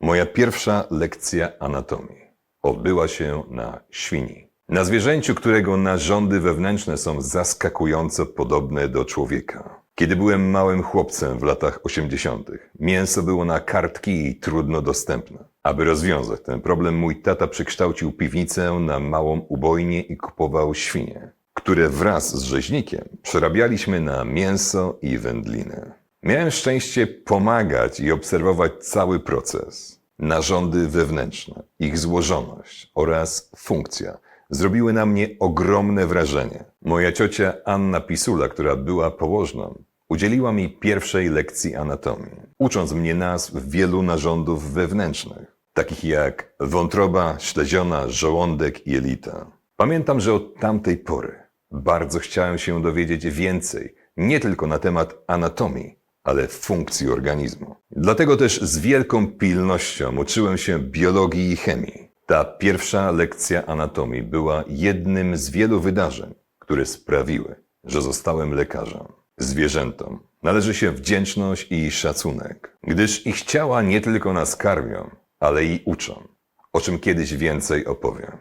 Moja pierwsza lekcja anatomii odbyła się na świni. Na zwierzęciu, którego narządy wewnętrzne są zaskakująco podobne do człowieka. Kiedy byłem małym chłopcem w latach 80., mięso było na kartki i trudno dostępne. Aby rozwiązać ten problem, mój tata przekształcił piwnicę na małą ubojnię i kupował świnie, które wraz z rzeźnikiem przerabialiśmy na mięso i wędliny. Miałem szczęście pomagać i obserwować cały proces. Narządy wewnętrzne, ich złożoność oraz funkcja zrobiły na mnie ogromne wrażenie. Moja ciocia Anna Pisula, która była położną, udzieliła mi pierwszej lekcji anatomii, ucząc mnie nazw wielu narządów wewnętrznych, takich jak wątroba, śleziona, żołądek i jelita. Pamiętam, że od tamtej pory bardzo chciałem się dowiedzieć więcej, nie tylko na temat anatomii, ale funkcji organizmu. Dlatego też z wielką pilnością uczyłem się biologii i chemii. Ta pierwsza lekcja anatomii była jednym z wielu wydarzeń, które sprawiły, że zostałem lekarzem. Zwierzętom należy się wdzięczność i szacunek, gdyż ich ciała nie tylko nas karmią, ale i uczą, o czym kiedyś więcej opowiem.